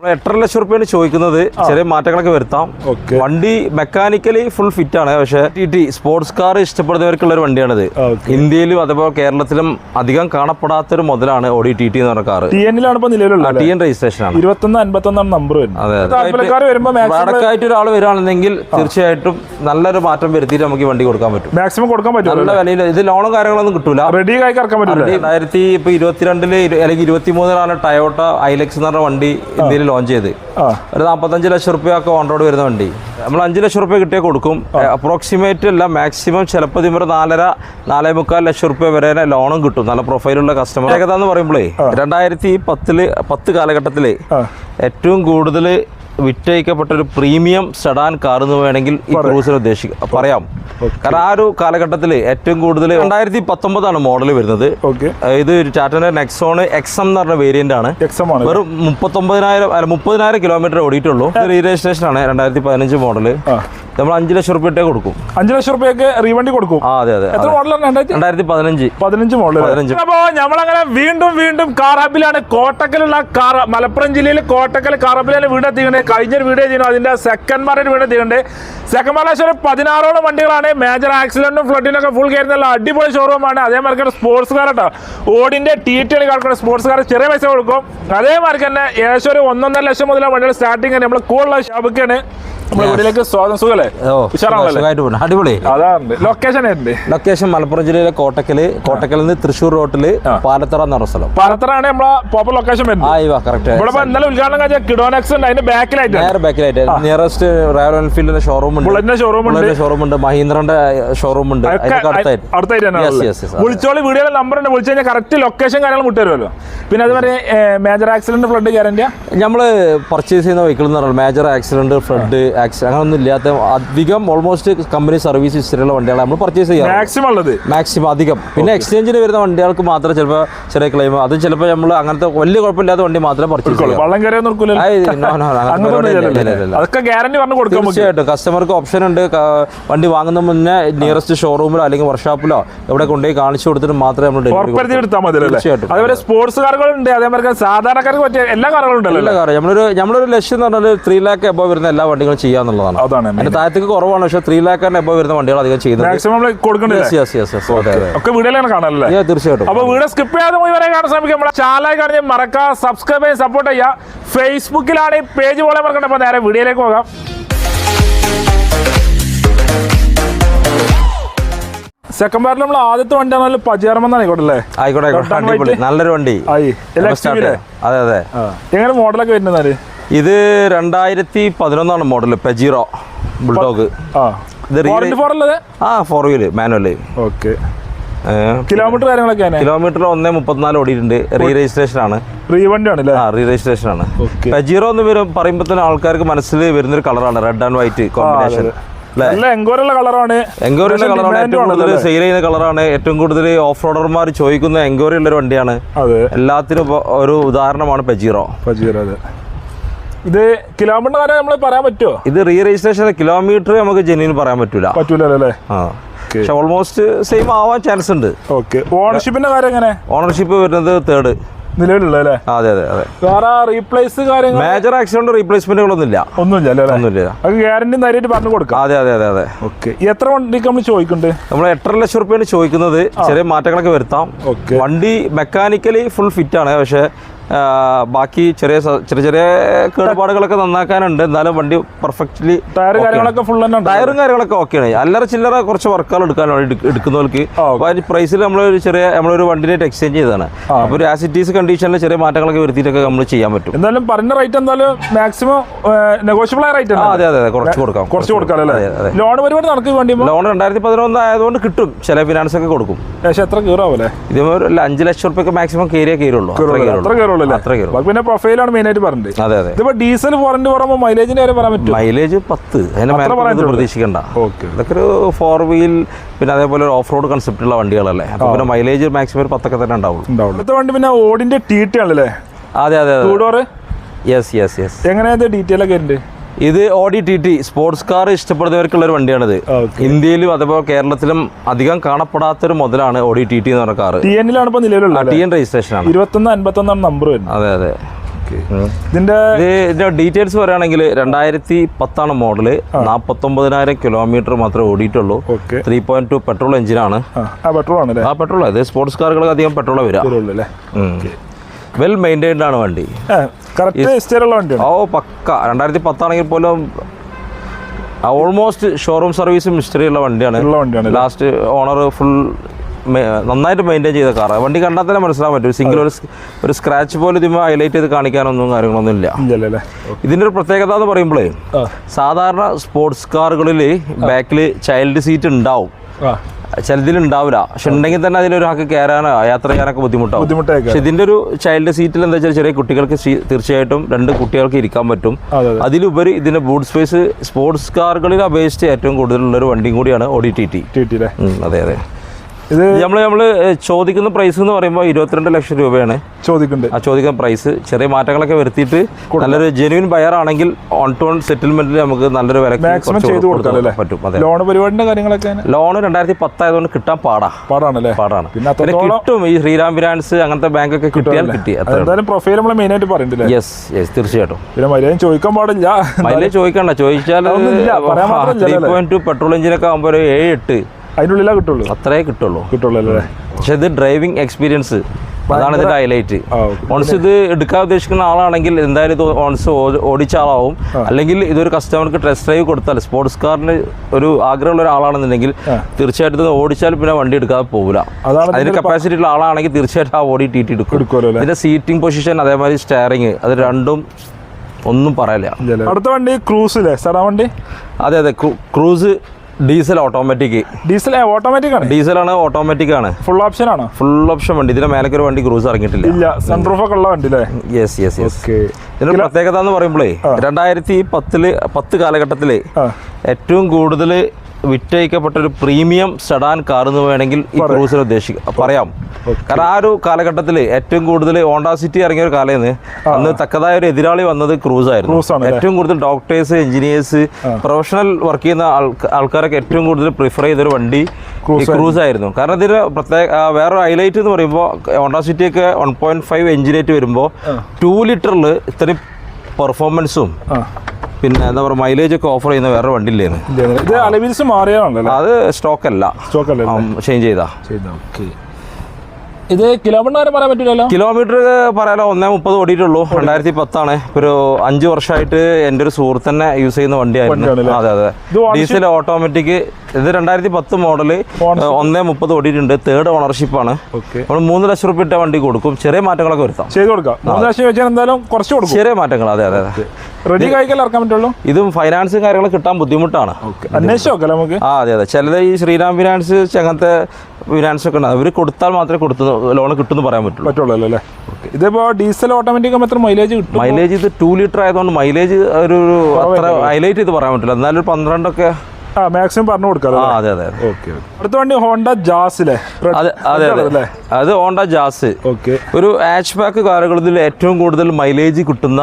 നമ്മൾ എട്ടര ലക്ഷം റുപ്യാണ് ചോദിക്കുന്നത്. ചെറിയ മാറ്റങ്ങളൊക്കെ വരുത്താം. വണ്ടി മെക്കാനിക്കലി ഫുൾ ഫിറ്റ് ആണ്. പക്ഷേ ടി ടി സ്പോർട്സ് കാർ ഇഷ്ടപ്പെടുന്നവർക്കുള്ള ഒരു വണ്ടിയാണിത്. ഇന്ത്യയിലും അതേപോലെ കേരളത്തിലും അധികം കാണപ്പെടാത്ത ഒരു മുതലാണ് ഓടി ടി ടി എന്ന് പറഞ്ഞ കാർ ടി എന്നിലാണ് ഇപ്പൊ നിലവിലുള്ളത് ടി എൻ രജിസ്ട്രേഷൻ ആണ്. ഇരുപത്തൊന്ന് അൻപത്തൊന്നാണ് നമ്പർ ഒരാൾ വരികയാണെന്നെങ്കിൽ തീർച്ചയായിട്ടും നല്ലൊരു മാറ്റം വരുത്തിയിട്ട് നമുക്ക് ഈ വണ്ടി കൊടുക്കാൻ പറ്റും. മാക്സിമം കൊടുക്കാൻ പറ്റും നല്ല വിലയിൽ ഇത് ലോണും കാര്യങ്ങളൊന്നും കിട്ടൂല. റെഡി ആയി പറ്റില്ല രണ്ടായിരത്തി ഇപ്പൊ ഇരുപത്തിരണ്ടിൽ അല്ലെങ്കിൽ ഇരുപത്തി മൂന്നിലാണ് ടയോട്ട ഐലക്സ് എന്ന് പറഞ്ഞ വണ്ടി ഇന്ത്യയിൽ ലോഞ്ച് ചെയ്ത്. ഒരു നാൽപ്പത്തഞ്ച് ലക്ഷം റുപ്യ ഒക്കെ ഓൺ റോഡ് വരുന്ന വണ്ടി. നമ്മൾ അഞ്ച് ലക്ഷം റുപ്യ കിട്ടിയേ കൊടുക്കും. അപ്രോക്സിമേറ്റ് അല്ല മാക്സിമം ചിലപ്പോൾ ഇതിമൊരു നാലര നാലേ മുക്കാൽ ലക്ഷം റുപ്യ വരെ ലോണും കിട്ടും. നല്ല പ്രൊഫൈലുള്ള കസ്റ്റമർ ഏകദേശം എന്ന് പറയുമ്പോഴേ രണ്ടായിരത്തി പത്തിൽ പത്ത് കാലഘട്ടത്തിൽ ഏറ്റവും കൂടുതൽ വിറ്റഴിക്കപ്പെട്ട ഒരു പ്രീമിയം സെഡാൻ കാർ എന്ന് വേണമെങ്കിൽ ഈ ക്രൂസിന് ഉദ്ദേശിക്കുക പറയാം. കാരണം ആ ഒരു കാലഘട്ടത്തിൽ ഏറ്റവും കൂടുതൽ രണ്ടായിരത്തി പത്തൊമ്പതാണ് മോഡൽ വരുന്നത്. ഓക്കെ. ഇത് ടാറ്റന്റെ നെക്സോൺ എക്സം എന്ന് പറഞ്ഞ വേരിയന്റ് ആണ്. വെറും മുപ്പത്തൊമ്പതിനായിരം അല്ല മുപ്പതിനായിരം കിലോമീറ്റർ ഓടിയിട്ടുള്ളൂ. ഇത് റീരജിസ്ട്രേഷൻ ആണ് രണ്ടായിരത്തി പതിനഞ്ച് മോഡൽ. നമ്മൾ അഞ്ച് ലക്ഷം റുപ്യ കൊടുക്കും. അഞ്ചു ലക്ഷം റുപ്യക്ക് റീവണ്ടി കൊടുക്കും. അതെ അതെ എത്ര മോഡലാണ് രണ്ടായിരത്തി? പതിനഞ്ച്. പതിനഞ്ച് മോഡൽ പതിനഞ്ച്. അപ്പോ നമ്മളങ്ങനെ വീണ്ടും വീണ്ടും കാർ ഹബിലാണ് കോട്ടക്കലുള്ള കാർ മലപ്പുറം ജില്ലയിൽ കോട്ടക്കൽ കാർ ഹബിലാണ് വീട് എത്തിക്കുന്നത്. കഴിഞ്ഞൊരു വീഡിയോ ചെയ്യുന്നു. അതിന്റെ സെക്കൻഡ് മാർക്കറ്റ് വീട് എത്തിക്കുന്നത് സെക്കൻഡ് മാർക്കറ്റ് പതിനാറോളം വണ്ടികളാണ്. മേജർ ആക്സിഡന്റും ഒക്കെ ഫുൾ കയറുന്ന അടിപൊളി ഷോറൂമാണ് അതേമാർക്ക് സ്പോർട്സ് കാർ കേട്ടോ ഓടിന്റെ ടി ടി ആണ് കിടക്കുന്ന സ്പോർട്സ് കാർ ചെറിയ പൈസ കൊടുക്കും. അതേമാർക്ക് തന്നെ ഏകദേശം ഒരു ഒന്നൊന്നര ലക്ഷം മുതലാണ് വണ്ടികൾ സ്റ്റാർട്ടിങ് നമ്മൾ കൂടുതലുള്ള ഷാബൊക്കെയാണ് നമ്മുടെ വീട്ടിലേക്ക് സ്വാതന്ത്ര്യം സുഖല്ലേ? സുഖമായിട്ട് അടിപൊളി. അതാണ്. ലൊക്കേഷൻ ലൊക്കേഷൻ മലപ്പുറം ജില്ലയിലെ കോട്ടക്കൽ. കോട്ടക്കലിൽ നിന്ന് തൃശ്ശൂർ റോട്ടിൽ പാലത്തറ എന്ന് പറഞ്ഞ സ്ഥലം. പാലത്തറാണ് നമ്മളെ പ്രോപ്പർ ലൊക്കേഷൻ വരുന്നത് കറക്റ്റ് ഇവിടെ ഇന്നലെ ഉദ്ഘാടനം കഴിഞ്ഞാൽ കിഡോനക്സ് ഉണ്ട്. അതിന്റെ ബാക്കിലായിട്ട് നേരെ ബാക്കിലായിട്ട് നിയറസ്റ്റ് റോയൽ എൻഫീൽഡിന്റെ ഷോറൂം ഉണ്ട്. ബുള്ളറ്റിന്റെ ഷോറൂം ഉണ്ട്. ഷോറൂം ഉണ്ട്. മഹീന്ദ്രന്റെ ഷോറൂം ഉണ്ട്. വിളിച്ചോളി വീഡിയോ നമ്പർ ഉണ്ട്. വിളിച്ചു കഴിഞ്ഞാൽ കറക്റ്റ് ലൊക്കേഷൻ കാര്യങ്ങൾ വിട്ടുതരുമല്ലോ പിന്നെ അതുപോലെ മേജർ ആക്സിഡന്റ് ഫ്ലഡ് ഗ്യാരണ്ടിയാ നമ്മൾ പർച്ചേസ് ചെയ്യുന്ന വെഹിക്കിൾ എന്ന് പറഞ്ഞാൽ മേജർ ആക്സിഡന്റ് ഫ്ലഡ് ആക്സിഡന്റ് അങ്ങനൊന്നും ഇല്ലാത്ത അധികം ഓൾമോസ്റ്റ് കമ്പനി സർവീസ് ഹിസ്റ്ററിയുള്ള വണ്ടികളാണ് നമ്മൾ പർച്ചേസ് ചെയ്യാം മാക്സിമം ഉള്ളത്. മാക്സിമം അധികം. പിന്നെ എക്സ്ചേഞ്ചിന് വരുന്ന വണ്ടികൾക്ക് മാത്രം ചിലപ്പോൾ ചെറിയ ക്ലെയിം അത് ചിലപ്പോൾ നമ്മൾ അങ്ങനത്തെ വലിയ കുഴപ്പമില്ലാത്ത വണ്ടി മാത്രം പർച്ചേസ് തീർച്ചയായിട്ടും. കസ്റ്റമർക്ക് ഓപ്ഷൻ ഉണ്ട്. വണ്ടി വാങ്ങുന്ന മുന്നേ നിയറസ്റ്റ് ഷോറൂമിലോ അല്ലെങ്കിൽ വർക്ക്ഷോപ്പിലോ എവിടെ കൊണ്ടുപോയി കാണിച്ചു കൊടുത്തിട്ട് മാത്രമേ നമ്മൾ ഡെലിവറി ഉറപ്പെടുത്തി എടുത്താൽ മതി തീർച്ചയായിട്ടും. അതേപോലെ സ്പോർട്സ് കാറുകളുണ്ട്. അതേപോലെ സാധാരണക്കാർക്ക് പറ്റിയ എല്ലാ കാറുകളും ഉണ്ടല്ലോ എല്ലാ കാറും. നമ്മളൊരു നമ്മളൊരു ലക്ഷ്യം എന്ന് പറഞ്ഞാൽ ത്രീ ലാക്ക് എബോ വരുന്ന എല്ലാ വണ്ടികളും ചെയ്യാന്നുള്ളതാണ്. അതാണ് എന്റെ താഴത്തേക്ക് കുറവാണ് പക്ഷേ ത്രീ ലാക്ക് എബോ വരുന്ന വണ്ടികൾ അധികം ചെയ്യുന്നത് തീർച്ചയായിട്ടും. അപ്പൊ വീഡിയോ സ്കിപ്പ് ചെയ്യാതെ മുഴുവനെ കാണാൻ ശ്രമിക്കുക നമ്മളെ ചാനലായി കാണി മറക്കുക സബ്സ്ക്രൈബ് ചെയ്യാൻ സപ്പോർട്ട് ചെയ്യുക. ഫേസ്ബുക്കിലാണ് ഈ പേജ് പോലെ മറക്കണ്ട. അപ്പൊ നേരെ വീഡിയോയിലേക്ക് പോകാം. സെക്കൻഡ് പാർട്ടിൽ നമ്മൾ ആദ്യത്തെ വണ്ടി ആണല്ലോ പജിയാറമെന്നാണ് ആയിക്കോട്ടെ ആയിക്കോട്ടെ അടിപൊളി. നല്ലൊരു വണ്ടി. അതെ അതെ. എങ്ങനെ മോഡലൊക്കെ വരുന്നത് ഇത് രണ്ടായിരത്തി പതിനൊന്നാണ് മോഡൽ പെജീറോ ബുൾഡോഗ് ആ. Four wheel manual okay kilometre കാര്യങ്ങളൊക്കെ കിലോമീറ്റർ ഒന്നേ മുപ്പത്തിനാല് ഓടിയിട്ടുണ്ട്. റീ രജിസ്ട്രേഷൻ ആണ്. റീവണ്ടി ആണ് അല്ലേ ആ റീ രജിസ്ട്രേഷൻ ആണ്. പെജീറോ എന്ന് പറയുമ്പോൾ തന്നെ ആൾക്കാർക്ക് മനസ്സിൽ വരുന്നൊരു കളറാണ് റെഡ് ആൻഡ് വൈറ്റ് കോമ്പിനേഷൻ നല്ല എങ്കോറുള്ള കളറാണ്. എങ്കോറിയുടെ കളറാണ് ഏറ്റവും കൂടുതൽ സെയിൽ ചെയ്യുന്ന കളറാണ്. ഏറ്റവും കൂടുതൽ ഓഫ് റോഡർമാർ ചോദിക്കുന്ന എങ്കോറി ഉള്ള ഒരു വണ്ടിയാണ് എല്ലാത്തിനും ഒരു ഉദാഹരണമാണ് പജീറോ പജീറോ അതെ. ഇത് കിലോമീറ്റർ നമ്മൾ പറയാൻ പറ്റുമോ ഇത് റീ രജിസ്ട്രേഷൻ കിലോമീറ്റർ നമുക്ക് ജെന്യൂൻ പറയാൻ പറ്റൂല. പറ്റൂലല്ലോ ആ. പക്ഷെ ഓൾമോസ്റ്റ് സെയിം ആവാൻ ചാൻസ് ഉണ്ട്. ഓക്കെ ഓണർഷിപ്പിന്റെ കാര്യം എങ്ങനെ? ഓണർഷിപ്പ് വരുന്നത് തേർഡ് നിലവിലുള്ള അല്ലേ അതെ അതെ അതെ. വേറെ റീപ്ലേസ് കാര്യങ്ങൾ മേജർ ആക്സിഡന്റ് റീപ്ലേസ്മെന്റുകളൊന്നും ഇല്ല ഒന്നുമില്ല അല്ലേ? ഒന്നുമില്ല. അത് ഗ്യാരണ്ടി നേരിട്ട് പറഞ്ഞു കൊടുക്കാം. അതെ അതെ അതെ അതെ. ഓക്കെ എത്ര വണ്ടിക്ക് നമ്മൾ ചോദിക്കുന്നുണ്ട്? നമ്മൾ എട്ടര ലക്ഷം റുപ്യാണ് ചോദിക്കുന്നത്. ചെറിയ മാറ്റങ്ങളൊക്കെ വരുത്താം. വണ്ടി മെക്കാനിക്കലി ഫുൾ ഫിറ്റ് ആണ്. പക്ഷേ ബാക്കി ചെറിയ ചെറിയ ചെറിയ കേടുപാടുകളൊക്കെ നന്നാക്കാനുണ്ട്. എന്നാലും വണ്ടി പെർഫെക്റ്റ്ലി ടയർ കാര്യങ്ങളൊക്കെ ഫുൾ തന്നെ ടയറും കാര്യങ്ങളൊക്കെ ആണ്. അല്ലറ ചില്ലറ കുറച്ച് വർക്കുകൾ എടുക്കാൻ എടുക്കുന്നവർക്ക് അതിന് പ്രൈസിൽ നമ്മളൊരു ചെറിയ നമ്മളൊരു വണ്ടിനായിട്ട് എക്സ്ചേഞ്ച് ചെയ്താണ് അപ്പോൾ ഒരു ആസിറ്റീസ് കണ്ടീഷനിൽ ചെറിയ മാറ്റങ്ങളൊക്കെ വരുത്തിയിട്ടൊക്കെ നമ്മൾ ചെയ്യാൻ പറ്റും. എന്തായാലും പറഞ്ഞ റേറ്റ് എന്തായാലും മാക്സിമം നെഗോഷ്യബിൾ ആയ റേറ്റ് അതെ അതെ അതെ. കുറച്ച് കൊടുക്കാം. കുറച്ച് കൊടുക്കാം അല്ലേ. ലോൺ പരിപാടി നടക്കും വേണ്ടി ലോൺ രണ്ടായിരത്തി പതിനൊന്ന് ആയതുകൊണ്ട് കിട്ടും. ചില ഫിനാൻസ് ഒക്കെ കൊടുക്കും. പക്ഷെ എത്ര കീറാവല്ലേ ഇതേപോലെ അഞ്ച് ലക്ഷം റുപ്യൊക്കെ മാക്സിമം കയറിയേ കയറുള്ളൂ. അത്ര കയറുള്ളൂ. കയറുള്ളൂ അത്ര കയറും പിന്നെ പ്രൊഫൈലാണ് മെയിൻ ആയിട്ട് പറഞ്ഞത്. അതെ അതെ. ഇതിപ്പോ ഡീസൽ ഫോറിന്റെ പറയുമ്പോൾ മൈലേജിന്റെ കാര്യം പറയാൻ പറ്റും മൈലേജ് പത്ത്. അതിനെ പ്രതീക്ഷിക്കണ്ട. ഓക്കെ ഇതൊക്കെ ഒരു ഫോർ വീൽ പിന്നെ അതേപോലെ ഒരു ഓഫ് റോഡ് കൺസെപ്റ്റ് ഉള്ള വണ്ടികളല്ലേ? അപ്പൊ പിന്നെ മൈലേജ് മാക്സിമം ഒരു പത്തൊക്കെ തന്നെ ഉണ്ടാവുള്ളൂ. ഉണ്ടാവുള്ളൂ. വണ്ടി പിന്നെ ഓടിന്റെ ടി ടി ആണല്ലേ? അതെ അതെ two door yes yes yes എങ്ങനെയാ ഡീറ്റെയിൽ ഒക്കെ ഉണ്ട് ഇത് Audi T T sports car ഇഷ്ടപ്പെടുന്നവർക്കുള്ള ഒരു വണ്ടിയാണിത്. ഇന്ത്യയിലും അതേപോലെ കേരളത്തിലും അധികം കാണപ്പെടാത്ത ഒരു മുതലാണ് ഓഡി ടി ടി എന്ന് പറഞ്ഞ കാർ ടി നിലവിലുള്ളത് ടി എൻ രജിസ്ട്രേഷൻ ആണ്. ഇരുപത്തൊന്ന് അൻപത്തൊന്നാണ് നമ്പർ വരുന്നത് അതെ അതെ. ഇതിന്റെ ഇതിന്റെ ഡീറ്റെയിൽസ് പറയുകയാണെങ്കിൽ രണ്ടായിരത്തി പത്താണ് മോഡൽ നാപ്പത്തൊമ്പതിനായിരം കിലോമീറ്റർ മാത്രമേ ഓടിയിട്ടുള്ളൂ. ത്രീ പോയിന്റ് ടു പെട്രോൾ എഞ്ചിനാണ് ആ പെട്രോൾ ആണ് ആ പെട്രോൾ അതെ സ്പോർട്സ് കാറുകൾക്ക് അധികം പെട്രോൾ വരിക. വെൽ മെയിന്റൈൻഡ് ആണ് വണ്ടി. ഓ പക്ക. രണ്ടായിരത്തി പത്താണെങ്കിൽ പോലും ഓൾമോസ്റ്റ് ഷോറൂം സർവീസും ഹിസ്റ്ററി ഉള്ള വണ്ടിയാണ്. ലാസ്റ്റ് ഓണർ ഫുൾ നന്നായിട്ട് മെയിന്റെയിൻ ചെയ്ത കാർ വണ്ടി കണ്ടാൽ തന്നെ മനസ്സിലാൻ പറ്റും. സിംഗിൾ ഒരു ഒരു സ്ക്രാച്ച് പോലും ഇതിമ ഹൈലൈറ്റ് ചെയ്ത് കാണിക്കാനൊന്നും കാര്യങ്ങളൊന്നും ഇല്ല. ഇതിന്റെ ഒരു പ്രത്യേകത എന്ന് പറയുമ്പോഴേ സാധാരണ സ്പോർട്സ് കാറുകളിൽ ബാക്കിൽ ചൈൽഡ് സീറ്റ് ഉണ്ടാവും. ചിലതിൽ പക്ഷെ ഉണ്ടെങ്കിൽ തന്നെ അതിലൊരാൾക്ക് കയറാനോ യാത്ര ചെയ്യാനൊക്കെ ബുദ്ധിമുട്ടാവും. ബുദ്ധിമുട്ടായി പക്ഷെ ഇതിന്റെ ഒരു ചൈൽഡ് സീറ്റിൽ എന്താ വെച്ചാൽ ചെറിയ കുട്ടികൾക്ക് തീർച്ചയായിട്ടും രണ്ട് കുട്ടികൾക്ക് ഇരിക്കാൻ പറ്റും. അതെ അതെ. അതിലുപരി ഇതിന്റെ ബൂട്ട് സ്പേസ് സ്പോർട്സ് കാറുകളിൽ അപേക്ഷിച്ച് ഏറ്റവും കൂടുതലുള്ള ഒരു വണ്ടിയും കൂടിയാണ് Audi T T T T അതെ അതെ. ഇത് നമ്മൾ നമ്മൾ ചോദിക്കുന്ന പ്രൈസ് എന്ന് പറയുമ്പോൾ ഇരുപത്തിരണ്ട് ലക്ഷം രൂപയാണ്. ചോദിക്കുന്നുണ്ട്. ആ ചോദിക്കുന്ന പ്രൈസ് ചെറിയ മാറ്റങ്ങളൊക്കെ വരുത്തിയിട്ട് നല്ലൊരു ജെനുവിൻ ബയർ ആണെങ്കിൽ ഓൺ ടു ഓൺ സെറ്റിൽമെന്റിൽ നമുക്ക് നല്ലൊരു വില പറ്റും. അതെ. ലോൺ പരിപാടിന്റെ കാര്യങ്ങളൊക്കെ ലോൺ രണ്ടായിരത്തി പത്തായതുകൊണ്ട് കിട്ടാൻ പാടാ. പാടാണല്ലേ? പാടാണ്. പിന്നെ കിട്ടും. ഈ ശ്രീരാം ഫിനാൻസ് അങ്ങനത്തെ ബാങ്ക് ഒക്കെ കിട്ടിയാൽ കിട്ടി. എന്തായാലും പ്രൊഫൈൽ നമ്മൾ മെയിൻ ആയിട്ട് പറയണ്ടല്ലേ? യെസ് യെസ് തീർച്ചയായിട്ടും. പിന്നെ മര്യാദ ചോദിക്കാൻ പാടില്ല. മൈലേജ് ചോദിക്കണ്ട. ചോദിച്ചാൽ ത്രീ പോയിന്റ് ടു പെട്രോൾ എഞ്ചിനൊക്കെ ആകുമ്പോൾ ഒരു ഏഴ് എട്ട്. അതിനുള്ളിലാ കിട്ടുള്ളൂ. അത്രേ കിട്ടുള്ളൂ. കിട്ടുള്ളൂ അല്ലേ? പക്ഷെ ഇത് ഡ്രൈവിംഗ് എക്സ്പീരിയൻസ് അതാണ് ഇതിന്റെ ഹൈലൈറ്റ് ഓൺസ് ഇത് എടുക്കാൻ ഉദ്ദേശിക്കുന്ന ആളാണെങ്കിൽ എന്തായാലും ഇത് ഓൺസ് ഓടിച്ച ആളാവും. അല്ലെങ്കിൽ ഇതൊരു കസ്റ്റമർക്ക് ടെസ്റ്റ് ഡ്രൈവ് കൊടുത്താൽ സ്പോർട്സ് കാറിന് ഒരു ആഗ്രഹമുള്ള ഒരാളാണെന്നുണ്ടെങ്കിൽ. തീർച്ചയായിട്ടും ഇത് ഓടിച്ചാൽ പിന്നെ വണ്ടി എടുക്കാതെ പോകില്ല അതിന് കപ്പാസിറ്റി ഉള്ള ആളാണെങ്കിൽ തീർച്ചയായിട്ടും ആ ഓടി ടി ടി എടുക്കും ഇതിന്റെ സീറ്റിംഗ് പൊസിഷൻ അതേമാതിരി സ്റ്റയറിങ് അത് രണ്ടും ഒന്നും പറയില്ല. അടുത്ത വണ്ടി ക്രൂസ് അല്ലേ സാറാ വണ്ടി? അതെ അതെ. Cruze diesel automatic diesel automatic ആണ്? ഡീസൽ ആണ് ഓട്ടോമാറ്റിക് ആണ്. ഫുൾ ഓപ്ഷൻ ആണ്? ഫുൾ ഓപ്ഷൻ വണ്ടി. ഇതിന്റെ മേലേക്ക് ഒരു വണ്ടി ക്രൂസ് ഇറങ്ങിയിട്ടില്ല. ഇല്ല സൺറൂഫ് ഒക്കെ ഉള്ള വണ്ടി അല്ലേ യെസ് യെസ് യെസ് ഓക്കെ ഇതിന്റെ പ്രത്യേകത എന്ന് പറയുമ്പോഴേ രണ്ടായിരത്തി പത്തിൽ പത്ത് കാലഘട്ടത്തിൽ ഏറ്റവും കൂടുതൽ വിറ്റഴിക്കപ്പെട്ട ഒരു പ്രീമിയം സെഡാൻ കാർ എന്ന് വേണമെങ്കിൽ ഈ ക്രൂസിനെ ഉദ്ദേശിക്കാം പറയാം. കാരണം ആ ഒരു കാലഘട്ടത്തിൽ ഏറ്റവും കൂടുതൽ ഓണ്ടാ സിറ്റി ഇറങ്ങിയ ഒരു കാലേന്ന് അന്ന് തക്കതായ ഒരു എതിരാളി വന്നത് ക്രൂസ് ആയിരുന്നു? ഏറ്റവും കൂടുതൽ ഡോക്ടേഴ്സ് എഞ്ചിനീയേഴ്സ് പ്രൊഫഷണൽ വർക്ക് ചെയ്യുന്ന ആൾക്ക- ആൾക്കാരൊക്കെ ഏറ്റവും കൂടുതൽ പ്രിഫർ ചെയ്തൊരു വണ്ടി ക്രൂസ് ആയിരുന്നു. കാരണം ഇതിന് പ്രത്യേക വേറെ ഹൈലൈറ്റ് എന്ന് പറയുമ്പോൾ ഓണ്ടാ സിറ്റി ഒക്കെ വൺ പോയിന്റ് ഫൈവ് എഞ്ചിനേറ്റ് വരുമ്പോൾ ടു ലിറ്ററിൽ ഇത്രയും പെർഫോമൻസും പിന്നെ എന്താ പറയുക മൈലേജ് ഒക്കെ ഓഫർ ചെയ്യുന്ന വേറെ വണ്ടി ഇല്ലായിരുന്നു ഇല്ല, ഇല്ല. ഇത് അലവിൽസ് അത് സ്റ്റോക്ക് അല്ല. സ്റ്റോക്ക് അല്ല ചേഞ്ച് ചെയ്താ. ചെയ്താ ഓക്കെ ഇത് കിലോമീറ്റർ പറയാൻ പറ്റില്ലല്ലോ കിലോമീറ്റർ പറയാലോ ഒന്നേ മുപ്പത് ഓടിയിട്ടുള്ളൂ. രണ്ടായിരത്തി പത്താണ്. ഒരു അഞ്ചു വർഷമായിട്ട് എന്റെ ഒരു സുഹൃത്ത് തന്നെ യൂസ് ചെയ്യുന്ന വണ്ടിയായിരുന്നു? അതെ അതെ. ഡീസൽ ഓട്ടോമാറ്റിക് ഇത് രണ്ടായിരത്തി പത്ത് മോഡൽ ഒന്നേ മുപ്പത് ഓടിയിട്ടുണ്ട്. തേർഡ് ഓണർഷിപ്പ് ആണ്. നമ്മൾ മൂന്ന് ലക്ഷം റുപ്യ ഇട്ട വണ്ടി കൊടുക്കും. ചെറിയ മാറ്റങ്ങളൊക്കെ വരുത്താം. ചെയ്ത് കൊടുക്കാം. മൂന്ന് ലക്ഷം വെച്ചാൽ എന്തായാലും കുറച്ച് കൊടുക്കും. ചെറിയ മാറ്റങ്ങൾ അതെ അതെ അതെ. റെഡി കഴിക്കാൻ ഇറക്കാൻ പറ്റുള്ളൂ? ഇതും ഫൈനാൻസും കാര്യങ്ങളും കിട്ടാൻ ബുദ്ധിമുട്ടാണ്. അന്വേഷിച്ച് നോക്കാം നമുക്ക്? ആ അതെ അതെ. ചിലത് ഈ ശ്രീരാം ഫിനാൻസ് അങ്ങനത്തെ ഫിനാൻസ് ഒക്കെ ഉണ്ട് അവർ കൊടുത്താൽ മാത്രമേ കൊടുത്തു ലോൺ കിട്ടുമെന്ന് പറയാൻ പറ്റുള്ളൂ. പറ്റുള്ളൂ അല്ലേ? ഇതിപ്പോൾ ഇതിപ്പോ ഡീസൽ ഓട്ടോമാറ്റിക് എത്ര മൈലേജ് കിട്ടും? മൈലേജ് ഇത് ടു ലിറ്റർ ആയതുകൊണ്ട് മൈലേജ് ഒരു അത്ര ഹൈലൈറ്റ് ചെയ്ത് പറയാൻ പറ്റില്ല. എന്നാലും പന്ത്രണ്ടൊക്കെ മാക്സിമം പറഞ്ഞു കൊടുക്കാം അതെ അതെ ഓക്കെ അടുത്ത വണ്ടി ഹോണ്ട ജാസിലെ അതെ അതെ അതെ. അത് ഹോണ്ട ജാസ് ഓക്കെ ഒരു ഹാച്ച് ബാക്ക് കാറുകളിൽ ഏറ്റവും കൂടുതൽ മൈലേജ് കിട്ടുന്ന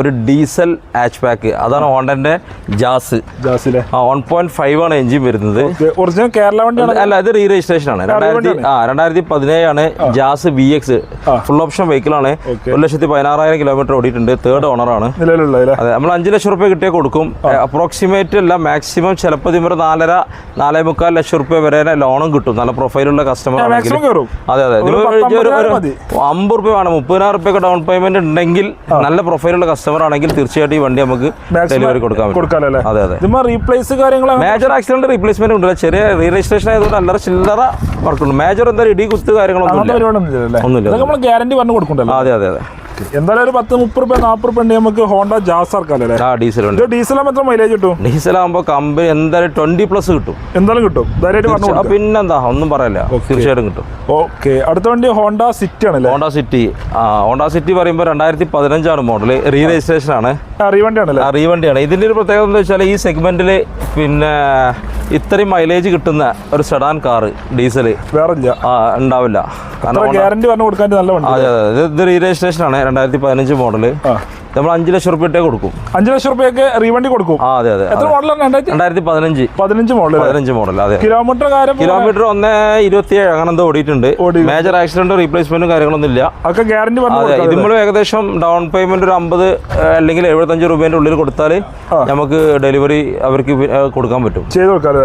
ഒരു ഡീസൽ ഹാച്ച് ബാക്ക് അതാണ് ഹോണ്ടന്റെ ജാസ് ജാസിലെ വൺ പോയിന്റ് ഫൈവ് ആണ് എഞ്ചിൻ വരുന്നത്. ഒറിജിനൽ കേരള വണ്ടി അല്ല ഇത് റീ രജിസ്ട്രേഷൻ ആണ് രണ്ടായിരത്തി ആ രണ്ടായിരത്തി ആണ് Jazz V X full option vehicle ആണ്. ഒരു ലക്ഷത്തി പതിനാറായിരം കിലോമീറ്റർ ഓടിയിട്ടുണ്ട്. തേർഡ് ഓണർ ആണ്. അതെ നമ്മൾ അഞ്ച് ലക്ഷം റുപ്യ കിട്ടിയാൽ കൊടുക്കും. അപ്രോക്സിമേറ്റ് അല്ല മാക്സിമം ചിലപ്പോൾ ഒരു നാലര നാലേ മുക്കാൽ ലക്ഷം റുപ്യ വരെ ലോണും കിട്ടും. നല്ല പ്രൊഫൈലുള്ള കസ്റ്റമർ ആണെങ്കിൽ അതെ അതെ. അമ്പത് റുപ്യ വേണം. മുപ്പതിനായിരം റുപ്യ ഡൗൺ പേയ്മെന്റ് ഉണ്ടെങ്കിൽ നല്ല പ്രൊഫൈലുള്ള കസ്റ്റമർ ആണെങ്കിൽ തീർച്ചയായിട്ടും ഈ വണ്ടി നമുക്ക് ഡെലിവറി കൊടുക്കാൻ പറ്റും. അതെ അതെ. റീപ്ലേസ് മേജർ ആക്സിഡന്റ് റീപ്ലേസ്മെന്റ് ഉണ്ട് ചെറിയ റീ രജിസ്ട്രേഷൻ ആയതുകൊണ്ട് അല്ലറ ചില്ലറ വർക്കുണ്ട് മേജർ എന്തായാലും ഇടി കുത്ത് കാര്യങ്ങളൊന്നും ഒന്നുമില്ല, നമ്മൾ ഗ്യാരണ്ടി പറഞ്ഞു കൊടുക്കണ്ടല്ലോ. അതെ അതെ അതെ. എന്തായാലും ഒരു പത്ത് മുപ്പത് റുപ്യ നാൽപ്പത് റുപ്യ ഉണ്ടെങ്കിൽ നമുക്ക് ഹോണ്ട ജാസ് ഇറക്കാം ആ ഡീസൽ ഉണ്ട് ഡീസൽ എത്ര മൈലേജ് കിട്ടും? ഡീസൽ ആകുമ്പോൾ കമ്പനി എന്തായാലും ട്വന്റി പ്ലസ് കിട്ടും. എന്തായാലും കിട്ടും. ധൈര്യമായിട്ട് പറഞ്ഞു പിന്നെന്താ? ഒന്നും പറയല്ല. തീർച്ചയായിട്ടും കിട്ടും. ഓക്കെ. അടുത്ത വണ്ടി ഹോണ്ട സിറ്റി ആണല്ലേ? Honda City. ആ ഹോണ്ട സിറ്റി പറയുമ്പോൾ രണ്ടായിരത്തി പതിനഞ്ചാണ് മോഡൽ റീ രജിസ്ട്രേഷൻ ആണ് റീവണ്ടി ആണല്ലേ? ആ റീ വണ്ടിയാണ് ഇതിന്റെ ഒരു പ്രത്യേകത എന്താ വെച്ചാൽ ഈ സെഗ്മെന്റിൽ പിന്നെ ഇത്രയും മൈലേജ് കിട്ടുന്ന ഒരു സെഡാൻ കാറ് ഡീസൽ വേറെ ഇല്ല. ഉണ്ടാവില്ല. കാരണം ഗ്യാരണ്ടി പറഞ്ഞു കൊടുക്കാൻ നല്ല വണ്ടി അതെ അതെ ഇത് റീ രജിസ്ട്രേഷൻ ആണ്. രണ്ടായിരത്തി പതിനഞ്ച് മോഡൽ നമ്മൾ അഞ്ച് ലക്ഷം റുപ്യട്ടേ കൊടുക്കും. അഞ്ചു ലക്ഷം റുപ്യക്ക് റീവണ്ടി കൊടുക്കും. ആ അതെ അതെ എത്ര മോഡലാണ് രണ്ടായിരത്തി? പതിനഞ്ച്. പതിനഞ്ച് മോഡൽ പതിനഞ്ച് മോഡൽ അതെ കിലോമീറ്റർ കാര്യം കിലോമീറ്റർ ഒന്ന് ഇരുപത്തിയേഴ് അങ്ങനെ എന്തോ ഓടിയിട്ടുണ്ട്. ഓടി. മേജർ ആക്സിഡന്റ് റീപ്ലേസ്മെന്റും കാര്യങ്ങളൊന്നും ഇല്ല. ഒക്കെ ഗ്യാരണ്ടി പറഞ്ഞു അതെ ഇതിമ്പോൾ ഏകദേശം ഡൗൺ പേയ്മെന്റ് ഒരു അമ്പത് അല്ലെങ്കിൽ എഴുപത്തഞ്ച് രൂപേന്റെ ഉള്ളിൽ കൊടുത്താൽ നമുക്ക് ഡെലിവറി അവർക്ക് കൊടുക്കാൻ പറ്റും. ചെയ്ത് കൊടുക്കാം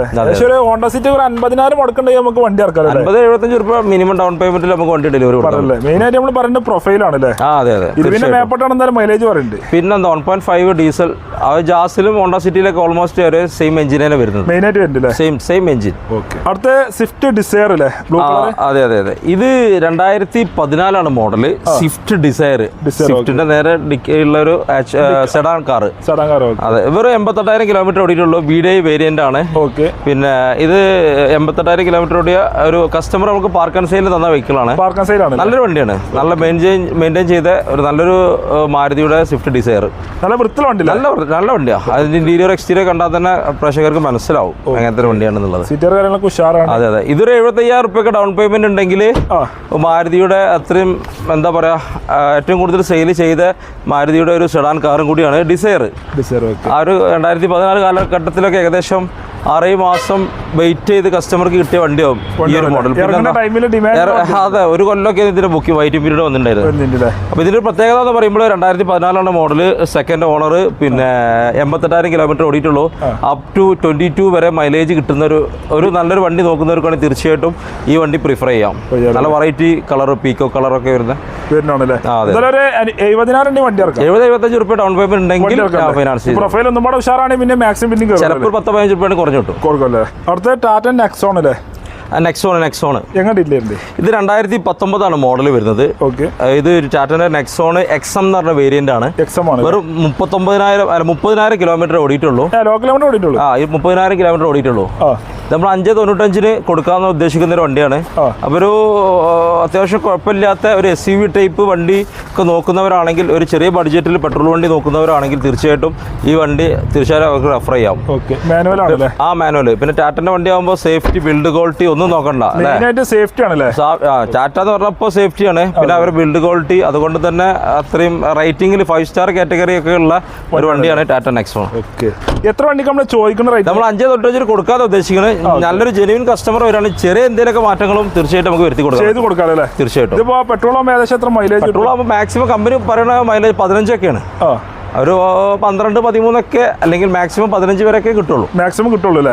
ഹോണ്ട സിറ്റി ഒരു അൻപതിനായിരം മുടക്കണ്ടെങ്കിൽ നമുക്ക് വണ്ടി ഇറക്കാം അൻപത് എഴുപത്തഞ്ച് രൂപ മിനിമം ഡൗൺ പേയ്മെന്റിൽ നമുക്ക് വണ്ടി ഡെലിവറി കൊടുക്കാം മെയിൻ ആയിട്ട് നമ്മൾ പറയുന്നത് പ്രൊഫൈലാണ് അല്ലേ ആ അതെ അതെ. തീർച്ചയായും. മേപ്പെട്ടാണ് എന്തായാലും മൈലേജ് പറയുന്നുണ്ട് പിന്നെ വൺ പോയിന്റ് ഫൈവ് ഡീസൽ അത് ജാസിലും ഹോണ്ട സിറ്റിയിലൊക്കെ ഓൾമോസ്റ്റ് ഒരു സെയിം എഞ്ചിൻ തന്നെ വരുന്നത്. മെയിൻ ആയിട്ട് വരുന്നില്ലേ സെയിം സെയിം എഞ്ചിൻ ഓക്കെ അടുത്ത സ്വിഫ്റ്റ് ഡിസയർ അല്ലേ? അതെ അതെ അതെ. ഇത് രണ്ടായിരത്തി പതിനാലാണ് മോഡൽ സ്വിഫ്റ്റ് ഡിസയർ സ്വിഫ്റ്റിന്റെ നേരെ ഉള്ള ഒരു സെഡാൻ കാർ സെഡാൻ കാർ അതെ. വെറും എൺപത്തെട്ടായിരം കിലോമീറ്റർ ഓടിയിട്ടുള്ളൂ. ബി ഡി ഐ വേരിയന്റ് ആണ്. ഓക്കെ പിന്നെ ഇത് എൺപത്തെട്ടായിരം കിലോമീറ്റർ ഓടിയ ഒരു കസ്റ്റമർ നമുക്ക് പാർക്ക് ആൻഡ് സെയിൽ തന്ന വെഹിക്കിളാണ് നല്ലൊരു വണ്ടിയാണ്. നല്ല മെയിന്റെയിൻ മെയിന്റെയിൻ ചെയ്ത ഒരു നല്ലൊരു മാരുതിയുടെ സ്വിഫ്റ്റ് ഡിസയർ നല്ല വൃത്തിയുള്ള വണ്ടി നല്ല നല്ല വണ്ടിയാണ് അതിന്റെ ഇന്റീരിയർ എക്സ്റ്റീരിയർ കണ്ടാൽ തന്നെ പ്രേക്ഷകർക്ക് മനസ്സിലാവും അങ്ങനത്തെ ഒരു വണ്ടിയാണെന്നുള്ളത് സീറ്റർ കാര്യങ്ങളൊക്കെ ഉഷാറാണ്. അതെ അതെ. ഇതൊരു എഴുപത്തയ്യായിരം റുപ്യൊക്കെ ഡൗൺ പേയ്മെന്റ് ഉണ്ടെങ്കിൽ മാരുതിയുടെ അത്രയും എന്താ പറയാ ഏറ്റവും കൂടുതൽ സെയിൽ ചെയ്ത മാരുതിയുടെ ഒരു സെഡാൻ കാറും കൂടിയാണ് ഡിസയർ ഡിസയർ ആ ഒരു രണ്ടായിരത്തി പതിനാല് കാലഘട്ടത്തിലൊക്കെ ഏകദേശം ആറേഴ് മാസം വെയിറ്റ് ചെയ്ത് കസ്റ്റമർക്ക് കിട്ടിയ വണ്ടിയാവും. ഈ ഒരു മോഡൽ അതെ ഒരു കൊല്ലമൊക്കെ ഇതിന്റെ ബുക്കിംഗ് വൈറ്റിംഗ് പീരീഡ് വന്നിട്ടുണ്ടായിരുന്നു അപ്പൊ ഇതിന്റെ പ്രത്യേകത എന്ന് പറയുമ്പോൾ രണ്ടായിരത്തി പതിനാലാണ് മോഡൽ സെക്കൻഡ് ഓണർ പിന്നെ എൺപത്തെട്ടായിരം കിലോമീറ്റർ ഓടിയിട്ടുള്ളൂ. അപ് ടു ട്വന്റി ടു വരെ മൈലേജ് കിട്ടുന്ന ഒരു ഒരു നല്ലൊരു വണ്ടി നോക്കുന്നവർക്കാണെങ്കിൽ തീർച്ചയായിട്ടും ഈ വണ്ടി പ്രിഫർ ചെയ്യാം. നല്ല വെറൈറ്റി കളർ പീക്കോ കളറൊക്കെ വരുന്ന. എഴുപത് എഴുപത്തഞ്ച് റുപ്യ ഡൗൺ പേയ്മെന്റ് ഉണ്ടെങ്കിൽ ഫൈനാൻസ് ചിലപ്പോൾ പത്ത് പതിനഞ്ച് റുപ്യാണ് കുറഞ്ഞു കിട്ടും കൊടുക്കല്ലേ? അടുത്ത ടാറ്റ നെക്സോൺ അല്ലേ? നെക്സോൺ നെക്സോൺ ഇല്ലേ ഇത്? രണ്ടായിരത്തി പത്തൊമ്പതാണ് മോഡൽ വരുന്നത്. ഓക്കെ ഇത് ടാറ്റയുടെ നെക്സോൺ എക്സം എന്ന് പറഞ്ഞ വേരിയന്റ് ആണ്. എക്സം ആണ്. വെറും മുപ്പത്തൊമ്പതിനായിരം അല്ല മുപ്പതിനായിരം കിലോമീറ്റർ ഓടിയിട്ടുള്ളൂ. ഓടിയിട്ടുള്ളൂ. ആ ഈ മുപ്പതിനായിരം കിലോമീറ്റർ ഓടിയിട്ടുള്ളൂ. നമ്മൾ അഞ്ച് തൊണ്ണൂറ്റഞ്ചിന് കൊടുക്കാമെന്ന് ഉദ്ദേശിക്കുന്ന ഒരു വണ്ടിയാണ്. അപ്പൊ അപ്പോൾ ഒരു അത്യാവശ്യം കുഴപ്പമില്ലാത്ത ഒരു എസ് യു വി ടൈപ്പ് വണ്ടി ഒക്കെ നോക്കുന്നവരാണെങ്കിൽ ഒരു ചെറിയ ബഡ്ജറ്റിൽ പെട്രോൾ വണ്ടി നോക്കുന്നവരാണെങ്കിൽ തീർച്ചയായിട്ടും ഈ വണ്ടി തീർച്ചയായും അവർക്ക് റെഫർ ചെയ്യാം. ആ മാനുവൽ പിന്നെ ടാറ്റന്റെ വണ്ടി ആകുമ്പോൾ സേഫ്റ്റി ബിൽഡ് ക്വാളിറ്റി ഒന്നും നോക്കണ്ട സേഫ്റ്റി ആണല്ലേ ചാറ്റ എന്ന് ടാറ്റ എന്ന് പറഞ്ഞപ്പോൾ സേഫ്റ്റിയാണ്. പിന്നെ അവരുടെ ബിൽഡ് ക്വാളിറ്റി അതുകൊണ്ട് തന്നെ അത്രയും റേറ്റിംഗിൽ ഫൈവ് സ്റ്റാർ കാറ്റഗറി ഒക്കെ ഉള്ള ഒരു വണ്ടിയാണ് ടാറ്റ നെക്സോൺ ഓക്കെ എത്ര വണ്ടിക്ക് നമ്മൾ ചോദിക്കുന്ന റേറ്റ് നമ്മൾ അഞ്ചേ തൊട്ട് വെച്ചിട്ട് കൊടുക്കാതെ ഉദ്ദേശിക്കുന്നത് നല്ലൊരു ജെനുവിൻ കസ്റ്റമർ വരാണ് ചെറിയ എന്തെങ്കിലും മാറ്റങ്ങളും തീർച്ചയായിട്ടും നമുക്ക് വരുത്തി കൊടുക്കാം. ചെയ്ത് കൊടുക്കാം അല്ലേ? തീർച്ചയായിട്ടും. ഇതിപ്പോ പെട്രോൾ ഏകദേശം എത്ര മൈലേജ് പെട്രോൾ ആകുമ്പോൾ മാക്സിമം കമ്പനി പറയുന്ന മൈലേജ് പതിനഞ്ചൊക്കെയാണ്. ഒരു പന്ത്രണ്ട് പതിമൂന്നൊക്കെ അല്ലെങ്കിൽ മാക്സിമം പതിനഞ്ച് വരെയൊക്കെ കിട്ടുള്ളൂ. മാക്സിമം കിട്ടുള്ളൂ അല്ലേ?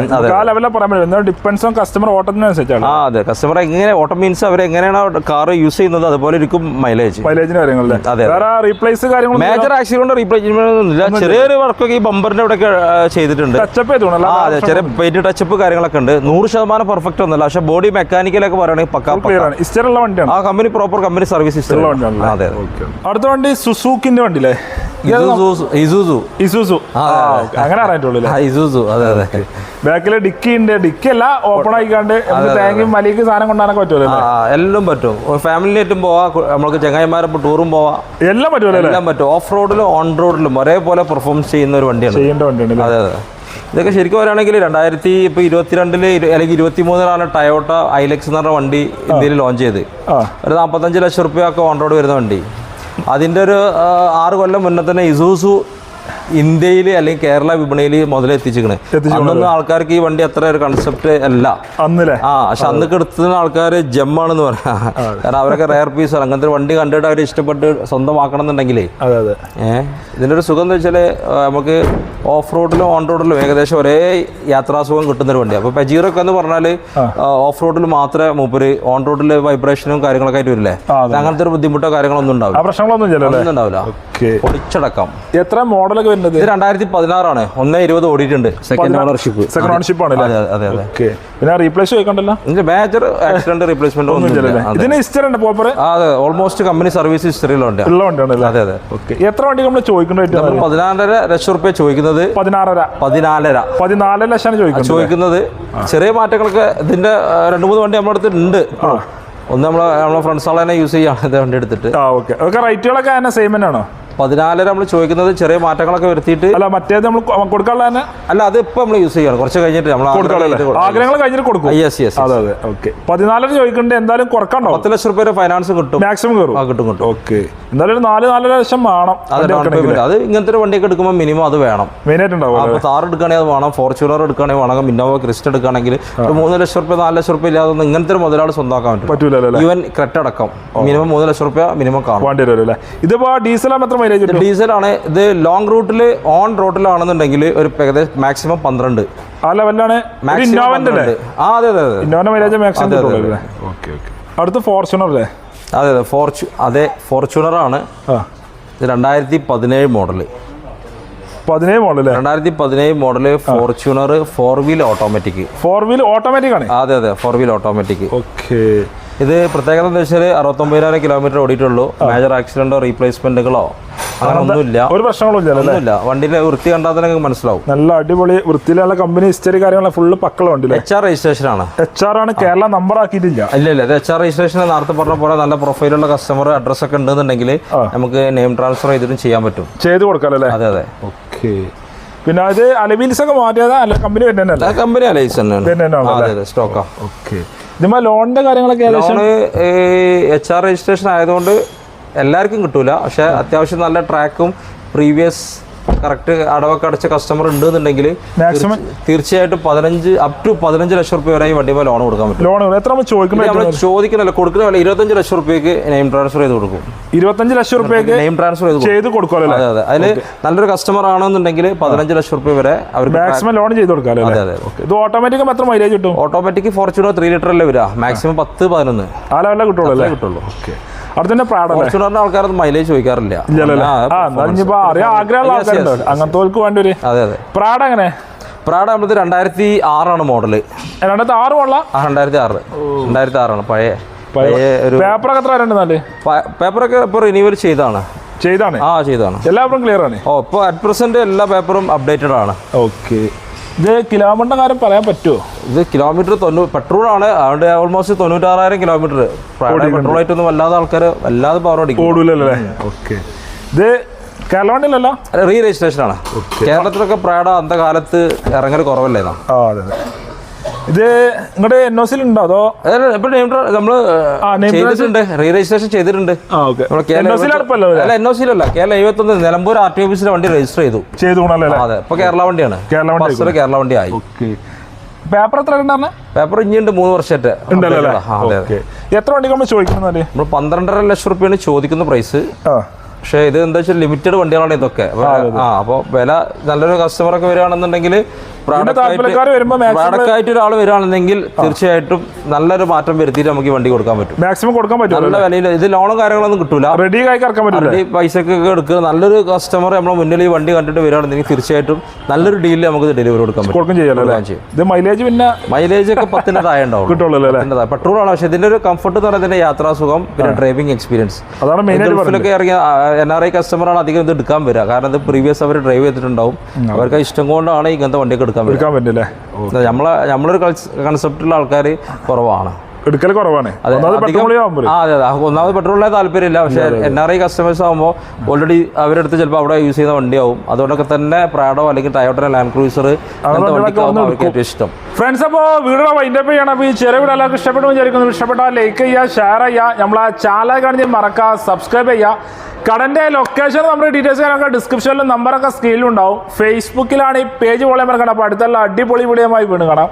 പറയാൻ പറ്റും ഡിപ്പെൻസ് കസ്റ്റമർ ഓട്ടത്തിനനുസരിച്ചാണ്. ആ അതെ. കസ്റ്റമർ എങ്ങനെ ഓട്ടോ മീൻസ് അവർ എങ്ങനെയാണ് കാർ യൂസ് ചെയ്യുന്നത്? അതുപോലെ ഇരിക്കും മൈലേജ് മൈലേജിന് കാര്യങ്ങളല്ലേ? അതെ. വേറെ റീപ്ലേസ് കാര്യങ്ങൾ മേജർ ആക്സിഡന്റ് റീപ്ലേസ്മെന്റ് ചെറിയൊരു വർക്കൊക്കെ ഈ ബമ്പറിന്റെ ഇവിടെ ചെയ്തിട്ടുണ്ട്. ടച്ചപ്പ് അതെ. ചെറിയ പെയിന്റ് ടച്ചപ്പ് കാര്യങ്ങളൊക്കെ ഉണ്ട്. നൂറ് ശതമാനം പെർഫെക്റ്റ് ഒന്നല്ല പക്ഷെ ബോഡി മെക്കാനിക്കലൊക്കെ പറയുകയാണെങ്കിൽ പക്കാ വണ്ടിയാണ്. ആ കമ്പനി പ്രോപ്പർ കമ്പനി സർവീസ് ഉള്ള വണ്ടിയാണ് അതെ അടുത്ത വണ്ടി സുസൂക്കിന്റെ വണ്ടിയില്ലേ? ഇസൂസു. അങ്ങനെ അറിയാറ്റുള്ളൂ ഇസൂസു അതെ അതെ. ബാക്കിൽ ഡിക്കി ഉണ്ട് ഡിക്കി അല്ല ഓപ്പൺ ആയിക്കാണ്ട് തേങ്ങയും മലിക്ക് സാധനം കൊണ്ടാനൊക്കെ പറ്റുമല്ലോ എല്ലാം പറ്റും. ഫാമിലിയായിട്ടും പോവാ പോവാം നമ്മൾക്ക് ചെങ്ങായിമാരെ ടൂറും പോവാ. എല്ലാം പറ്റുമല്ലോ എല്ലാം പറ്റും. ഓഫ് റോഡിലും ഓൺ റോഡിലും ഒരേപോലെ പെർഫോംസ് ചെയ്യുന്ന ഒരു വണ്ടിയാണ്. ചെയ്യേണ്ട വണ്ടിയാണ് അല്ലേ? അതെ അതെ. ഇതൊക്കെ ശരിക്കും പറയുകയാണെങ്കിൽ രണ്ടായിരത്തി ഇപ്പോൾ ഇരുപത്തിരണ്ടിൽ അല്ലെങ്കിൽ ഇരുപത്തി മൂന്നിലാണ് ടയോട്ട ഐലക്സ് എന്ന് പറഞ്ഞ വണ്ടി ഇന്ത്യയിൽ ലോഞ്ച് ചെയ്ത്. ഒരു നാൽപ്പത്തഞ്ച് ലക്ഷം റുപ്യ ഒക്കെ ഓൺ റോഡ് വരുന്ന വണ്ടി. അതിന്റെ ഒരു ആറ് കൊല്ലം മുന്നേ തന്നെ ഇസൂസു ഇന്ത്യയിൽ അല്ലെങ്കിൽ കേരള വിപണിയിൽ മുതലെത്തിച്ചിക്കണ് എത്തിച്ചിക്കണ്. അന്നൊന്നും ആൾക്കാർക്ക് ഈ വണ്ടി അത്ര ഒരു കൺസെപ്റ്റ് അല്ല. അന്നല്ലേ? ആ പക്ഷെ അന്ന് എടുത്തുന്ന ആൾക്കാർ ജമ്മാണെന്ന് പറയാം. കാരണം അവരൊക്കെ റയർ പീസാണ് അങ്ങനത്തെ ഒരു വണ്ടി കണ്ടിട്ട് അവർ ഇഷ്ടപ്പെട്ട് സ്വന്തമാക്കണം എന്നുണ്ടെങ്കിലേ ഏഹ് ഇതിന്റെ ഒരു സുഖം എന്ന് വെച്ചാൽ നമുക്ക് ഓഫ് റോഡിലും ഓൺ റോഡിലും ഏകദേശം ഒരേ യാത്രാസുഖം കിട്ടുന്ന ഒരു വണ്ടി അപ്പോൾ പജീറൊക്കെ എന്ന് പറഞ്ഞാൽ ഓഫ് റോഡിൽ മാത്രമേ മൂപ്പര് ഓൺ റോഡിൽ വൈബ്രേഷനും കാര്യങ്ങളൊക്കെ ആയിട്ട് വരില്ലേ? അങ്ങനത്തെ ഒരു ബുദ്ധിമുട്ടോ കാര്യങ്ങളൊന്നും ഉണ്ടാവില്ല. പ്രശ്നങ്ങളൊന്നും ഉണ്ടാവില്ല. എത്ര മോഡലൊക്കെ വരുന്നത് ഇത് രണ്ടായിരത്തി പതിനാറാണ് ഒന്നേ ഇരുപത് ഓടിയിട്ടുണ്ട്. സെക്കൻഡ് ഓണർഷിപ്പ് സെക്കൻഡ് ഓണർഷിപ്പ് ആണ് അതെ അതെ ഓക്കെ പിന്നെ റീപ്ലേസ് ചോദിക്കണ്ടല്ലോ? ഇതിന്റെ മേജർ ആക്സിഡന്റ് റീപ്ലേസ്മെന്റ് ഒന്നും ഇതിന് ഹിസ്റ്ററി ഉണ്ട് പോപ്പർ അതെ. ഓൾമോസ്റ്റ് കമ്പനി സർവീസ് ഹിസ്റ്ററിയിലുണ്ട് ഉള്ള അതെ അതെ. ഓക്കെ എത്ര വണ്ടി നമ്മൾ ചോദിക്കുന്നത് പതിനാലര ലക്ഷം റുപ്യ ചോദിക്കുന്നത്. പതിനാറര പതിനാലര. പതിനാല് ലക്ഷമാണ് ചോദിക്കുന്നത്. ചോദിക്കുന്നത് ചെറിയ മാറ്റങ്ങളൊക്കെ ഇതിന്റെ രണ്ടു മൂന്ന് വണ്ടി നമ്മുടെ അടുത്ത് ഉണ്ട് ഒന്ന് നമ്മളെ നമ്മളെ ഫ്രണ്ട്സുകളെ തന്നെ യൂസ് ചെയ്യാണ് ഇത് വണ്ടി എടുത്തിട്ട്. ആ ഓക്കെ അതൊക്കെ റേറ്റുകളൊക്കെ തന്നെ സെയിം തന്നെയാണോ? പതിനാലര നമ്മൾ ചോദിക്കുന്നത് ചെറിയ മാറ്റങ്ങളൊക്കെ വരുത്തിയിട്ട് അല്ല മറ്റേത് നമ്മൾ കൊടുക്കാനുള്ള തന്നെ? അല്ല അത് ഇപ്പൊ നമ്മൾ യൂസ് ചെയ്യണം. കുറച്ച് കഴിഞ്ഞിട്ട് നമ്മൾ ആഗ്രഹങ്ങൾ കഴിഞ്ഞിട്ട് കൊടുക്കും. യെസ് യെസ് അതെ അതെ. ഓക്കെ പതിനാലര ചോദിക്കേണ്ടത് എന്തായാലും കുറക്കണ്ടോ പത്ത് ലക്ഷം റുപ്യ ഫൈനാൻസ് കിട്ടും. മാക്സിമം കിട്ടും കിട്ടും. ഓക്കെ എന്നാലും ഒരു നാല് നാലര ലക്ഷം വേണം. അത് ഇങ്ങനത്തെ ഒരു വണ്ടിയൊക്കെ എടുക്കുമ്പോൾ മിനിമം അത് വേണം. മെയിനായിട്ട് ഉണ്ടാവും അപ്പോൾ താർ എടുക്കുകയാണെങ്കിൽ അത് വേണം. ഫോർച്യൂണർ എടുക്കുകയാണെങ്കിൽ വേണം. ഇന്നോവ ക്രിസ്റ്റ് എടുക്കുകയാണെങ്കിൽ ഒരു മൂന്ന് ലക്ഷം റുപ്യ നാല് ലക്ഷം റുപ്യ ഇല്ലാതെ ഇങ്ങനത്തെ ഒരു മുതലാളി സ്വന്തമാക്കാൻ പറ്റും പറ്റൂലല്ലോ ഈവൻ ക്രെറ്റ അടക്കം. മിനിമം മൂന്ന് ലക്ഷം റുപ്യ മിനിമം കാണും വേണ്ടി വരും അല്ലേ? ഇതിപ്പോൾ ഡീസൽ എത്ര മൈലേജ് ഡീസലാണ് ഇത് ലോങ് റൂട്ടിൽ ഓൺ റോട്ടിലാണെന്നുണ്ടെങ്കിൽ ഒരു ഏകദേശം മാക്സിമം പന്ത്രണ്ട്. ആ ലെവലിലാണ് ആ അതെ അതെ അതെ. മൈലേജ് മാക്സിമം അടുത്ത് ഫോർച്യൂണർ അല്ലേ? അതെ അതെ ഫോർച്ചു അതെ ഫോർച്യൂണറാണ്. രണ്ടായിരത്തി പതിനേഴ് മോഡൽ. പതിനേഴ് മോഡൽ രണ്ടായിരത്തി പതിനേഴ് model Fortuner four wheel automatic. Four wheel automatic ആണ്. അതെ അതെ ഫോർ വീൽ ഓട്ടോമാറ്റിക് ഓക്കെ. ഇത് പ്രത്യേകത എന്താ വെച്ചാൽ അറുപത്തൊമ്പതിനായിരം കിലോമീറ്റർ ഓടിയിട്ടുള്ളൂ. മേജർ ആക്സിഡന്റോ റീപ്ലേസ്മെന്റുകളോ അങ്ങനെ ഒന്നുമില്ല. ഒരു പ്രശ്നങ്ങളും വണ്ടിന്റെ വൃത്തി കണ്ടാൽ തന്നെ മനസ്സിലാവും. നല്ല അടിപൊളി വൃത്തിയിലുള്ള കമ്പനി ഹിസ്റ്ററി കാര്യങ്ങളെ ഫുള്ള് പക്കള വണ്ടി എച്ച് ആർ രജിസ്ട്രേഷൻ ആണ്. എച്ച് ആർ ആണ് കേരള നമ്പർ ആക്കിയിട്ടില്ല. ഇല്ല ഇല്ല അത് എച്ച് ആർ രജിസ്ട്രേഷൻ നേരത്തെ പറഞ്ഞ പോലെ നല്ല പ്രൊഫൈലുള്ള കസ്റ്റമർ അഡ്രസ് ഒക്കെ ഉണ്ടെന്നുണ്ടെങ്കിൽ നമുക്ക് നെയിം ട്രാൻസ്ഫർ ചെയ്തിട്ടും ചെയ്യാൻ പറ്റും. ചെയ്ത് കൊടുക്കാം അല്ലേ? അതെ അതെ. ഓക്കെ പിന്നെ അത് അലവീൽസ് ഒക്കെ മാറ്റിയതാ അല്ല കമ്പനി വരുന്നതന്നെ അല്ലേ? കമ്പനി തന്നെയാണ്. അതെ സ്റ്റോക്കാ ഓക്കെ ലോണിന്റെ കാര്യങ്ങളൊക്കെ ലോണ് എച്ച് ആർ രജിസ്ട്രേഷൻ ആയതുകൊണ്ട് എല്ലാവർക്കും കിട്ടൂല. പക്ഷെ അത്യാവശ്യം നല്ല ട്രാക്കും പ്രീവിയസ് കറക്റ്റ് അടവൊക്കെ അടച്ച കസ്റ്റമർ ഉണ്ട് എന്നുണ്ടെങ്കിൽ തീർച്ചയായിട്ടും പതിനഞ്ച് അപ് ടു പതിനഞ്ച് ലക്ഷം റുപ്യ വരെ ഈ വണ്ടിമേ ലോൺ കൊടുക്കാൻ പറ്റും. ലോൺ എത്ര നമ്മൾ ചോദിക്കുന്നില്ല കൊടുക്കുന്ന വില ഇരുപത്തഞ്ച് ലക്ഷം റുപ്യക്ക് നെയിം ട്രാൻസ്ഫർ ചെയ്ത് കൊടുക്കും. ഇരുപത്തഞ്ച് ലക്ഷം റുപ്യക്ക് നെയിം ട്രാൻസ്ഫർ ചെയ്ത് കൊടുക്കും. അതെ അതെ. അതിൽ നല്ലൊരു കസ്റ്റമർ ആണെന്നുണ്ടെങ്കിൽ പതിനഞ്ച് ലക്ഷം റുപ്യ വരെ അവർ മാക്സിമം ലോൺ ചെയ്ത് കൊടുക്കാം അതെ അതെ ഇത് ഓട്ടോമാറ്റിക് എത്ര മൈലേജ് കിട്ടും? ഓട്ടോമാറ്റിക് ഫോർച്യൂണർ ത്രീ ലിറ്റർ അല്ലേ വരിക? മാക്സിമം പത്ത് പതിനൊന്ന്. ആ ലെവലിലെ കിട്ടുള്ളൂ കിട്ടുള്ളൂ. ഓക്കെ അടുത്ത തന്നെ പ്രാഡല്ലേ ആൾക്കാരത് മൈലേജ് ചോദിക്കാറില്ല. ഇല്ലല്ലോ ആഗ്രഹമുള്ള അങ്ങനത്തെ വേണ്ടി ഒരു അതെ അതെ. പ്രാഡ് എങ്ങനെ? പ്രാഡ നമ്മളത് രണ്ടായിരത്തി ആറാണ് മോഡൽ രണ്ടായിരത്തി ആറ് ആ രണ്ടായിരത്തി ആറ്. രണ്ടായിരത്തി ആറാണ്. പഴയ പഴയ ഒരു പേപ്പറൊക്കെ എത്ര പേപ്പറൊക്കെ ഇപ്പോൾ റിന്യൂവൽ ചെയ്താണ് ചെയ്താണ്? ആ ചെയ്താണ് എല്ലാ പേപ്പറും ക്ലിയർ ആണ്. ഓ ഇപ്പോൾ അറ്റ് പ്രസന്റ് എല്ലാ പേപ്പറും അപ്ഡേറ്റഡ് ആണ്. ഓക്കെ ഇത് കിലോമീറ്ററിന്റെ കാര്യം പറയാൻ പറ്റുമോ ഇത് കിലോമീറ്റർ തൊണ്ണൂ പെട്രോൾ ആണ്. അതുകൊണ്ട് ഓൾമോസ്റ്റ് തൊണ്ണൂറ്റാറായിരം കിലോമീറ്റർ പെട്രോൾ ആയിട്ടൊന്നും വല്ലാതെ ആൾക്കാർ വല്ലാതെ പവർ അടിക്കും. ഓടൂലല്ലേ? ഓക്കെ. ഇത് കേരള വണ്ടിയിലല്ലോ റീ രജിസ്ട്രേഷൻ ആണ് കേരളത്തിലൊക്കെ പ്രാഡ അന്ത കാലത്ത് ഇറങ്ങൽ കുറവല്ലേ ആ അതെ. ഇത് നിങ്ങളുടെ എൻ ഒ സിയിൽ ഉണ്ടോ അതോ name ചെയ്തിട്ടുണ്ട്. റീ രജിസ്ട്രേഷൻ ചെയ്തിട്ടുണ്ട്. നമ്മൾ അല്ല എൻ ഒ സിയിലല്ല കേരള എഴുപത്തൊന്ന് നിലമ്പൂർ ആർ ടി ഓഫീസിലെ വണ്ടി രജിസ്റ്റർ ചെയ്തു. ചെയ്തു അതെ. ഇപ്പൊ കേരള വണ്ടിയാണ്. കേരള വണ്ടി ബസ്സിൽ കേരള വണ്ടി ആയി. പേപ്പർ എത്ര പേപ്പർ ഇനിയുണ്ട് മൂന്ന് വർഷമായിട്ട്. എത്ര നമ്മൾ നമ്മൾ പന്ത്രണ്ടര ലക്ഷം റുപ്യാണ് ചോദിക്കുന്ന പ്രൈസ് പക്ഷേ ഇത് എന്താ വെച്ചാൽ ലിമിറ്റഡ് വണ്ടികളാണ് ഇതൊക്കെ. ആ അപ്പോൾ വില നല്ലൊരു കസ്റ്റമർ ഒക്കെ വരികയാണെന്നുണ്ടെങ്കിൽ താല്പര്യക്കാര് വരുമ്പോ maximum- പ്രോഡക്റ്റ് ഒരാൾ വരികയാണെന്നെങ്കിൽ തീർച്ചയായിട്ടും നല്ലൊരു മാറ്റം വരുത്തിയിട്ട് നമുക്ക് ഈ വണ്ടി കൊടുക്കാൻ പറ്റും. മാക്സിമം കൊടുക്കാൻ പറ്റും നല്ല വിലയിൽ ഇത് ലോണും കാര്യങ്ങളൊന്നും കിട്ടൂല. റെഡി ആയി കറക്കാൻ പറ്റില്ല ഈ പൈസക്കൊക്കെ എടുക്കുക. നല്ലൊരു കസ്റ്റമർ നമ്മളെ മുന്നിൽ ഈ വണ്ടി കണ്ടിട്ട് വരികയാണെന്നുണ്ടെങ്കിൽ തീർച്ചയായിട്ടും നല്ലൊരു ഡീലിൽ നമുക്ക് ഡെലിവറി കൊടുക്കാൻ പറ്റും. ഇത് മൈലേജ് പിന്നെ മൈലേജ് ഒക്കെ പത്തിന്റെ താഴെ ഉണ്ടാവും. കിട്ടുള്ളൂ പെട്രോൾ ആണ്. പക്ഷേ ഇതിന്റെ ഒരു കംഫർട്ട് എന്ന് പറയുന്നത് ഇതിന്റെ യാത്രാസുഖം പിന്നെ ഡ്രൈവിംഗ് എക്സ്പീരിയൻസ് അതാണ് മെയിൻ ഗൾഫിലൊക്കെ ഇറങ്ങിയ എൻ ആർ ഐ കസ്റ്റമറാണ് അധികം ഇത് എടുക്കാൻ വരിക. കാരണം ഇത് പ്രീവിയസ് അവർ ഡ്രൈവ് ചെയ്തിട്ടുണ്ടാവും. അവർക്ക് ഇഷ്ടം കൊണ്ടാണ് ഇങ്ങനത്തെ വണ്ടിയൊക്കെ എടുക്കാൻ എടുക്കാൻ പറ്റില്ലേ? നമ്മളെ നമ്മളൊരു കൺസെപ്റ്റുള്ള ആൾക്കാർ കുറവാണ്. എടുക്കൽ കുറവാണ്. ഒന്നാമത് പെട്രോളിനെ താല്പര്യമില്ല. പക്ഷേ എൻ ആർ ഐ കസ്റ്റമേഴ്സ് ആകുമ്പോൾ ഓൾറെഡി അവരെടുത്ത് ചിലപ്പോൾ അവിടെ യൂസ് ചെയ്യുന്ന വണ്ടിയാവും. അതുകൊണ്ടൊക്കെ തന്നെ പ്രാഡോ അല്ലെങ്കിൽ ടയോട്ട ലാൻഡ് ക്രൂസർ അവർക്ക് ഇഷ്ടം. ഫ്രണ്ട്സ് അപ്പോൾ വീടുകൾ വൈൻഡപ്പ് ചെയ്യണം. അപ്പോൾ ഈ ചെറിയ വീട് എല്ലാവർക്കും ഇഷ്ടപ്പെട്ടു വിചാരിക്കുന്നു. ഇഷ്ടപ്പെട്ടാൽ ലൈക്ക് ചെയ്യുക ഷെയർ ചെയ്യുക. നമ്മളെ ചാനൽ കാണിച്ച് മറക്കുക സബ്സ്ക്രൈബ് ചെയ്യുക. കടന്റെ ലൊക്കേഷൻ നമ്മുടെ ഡീറ്റെയിൽസ് കാര്യങ്ങളൊക്കെ ഡിസ്ക്രിപ്ഷനിലും നമ്പറൊക്കെ സ്ക്രീനിലുണ്ടാവും ഫേസ്ബുക്കിലാണ് ഈ പേജ് പോലെ മറക്കണം അപ്പോൾ അടുത്തുള്ള അടിപൊളി വീഡിയോ വീണ്ടും കാണാം.